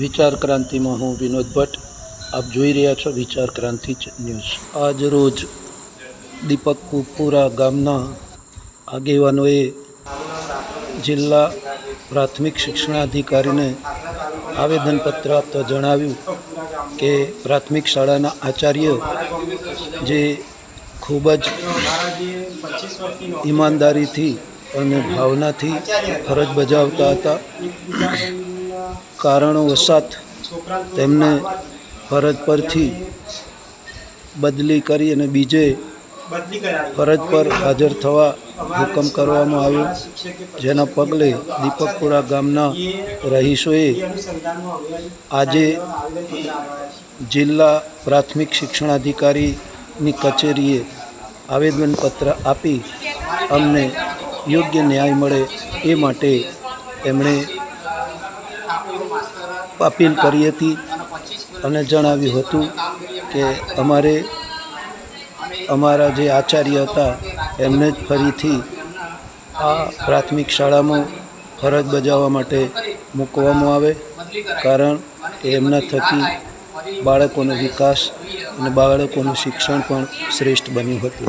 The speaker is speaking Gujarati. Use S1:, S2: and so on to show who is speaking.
S1: વિચાર ક્રાંતિમાં હું વિનોદ ભટ્ટ. આપ જોઈ રહ્યા છો વિચાર ક્રાંતિ ન્યૂઝ. આજ રોજ દીપક કુપુરા ગામના આગેવાનોએ જિલ્લા પ્રાથમિક શિક્ષણાધિકારીને આવેદનપત્ર આપતા જણાવ્યું કે પ્રાથમિક શાળાના આચાર્ય જે ખૂબ જ ઈમાનદારીથી અને ભાવનાથી ફરજ બજાવતા હતા. કારણોવશાત તેમને ફરજ પરથી બદલી કરી અને બીજે ફરજ પર હાજર થવા હુકમ કરવામાં આવ્યો, જેના પગલે દીપકપુરા ગામના રહીશોએ આજે જિલ્લા પ્રાથમિક શિક્ષણાધિકારીની કચેરીએ આવેદનપત્ર આપી અમને યોગ્ય ન્યાય મળે એ માટે એમણે અપીલ કરી હતી અને જણાવ્યું હતું કે અમારે અમારા જે આચાર્ય હતા, એમને જ ફરીથી આ પ્રાથમિક શાળામાં ફરજ બજાવવા માટે મૂકવામાં આવે, કારણ કે એમના થકી બાળકોનો વિકાસ અને બાળકોનું શિક્ષણ પણ શ્રેષ્ઠ બન્યું હતું.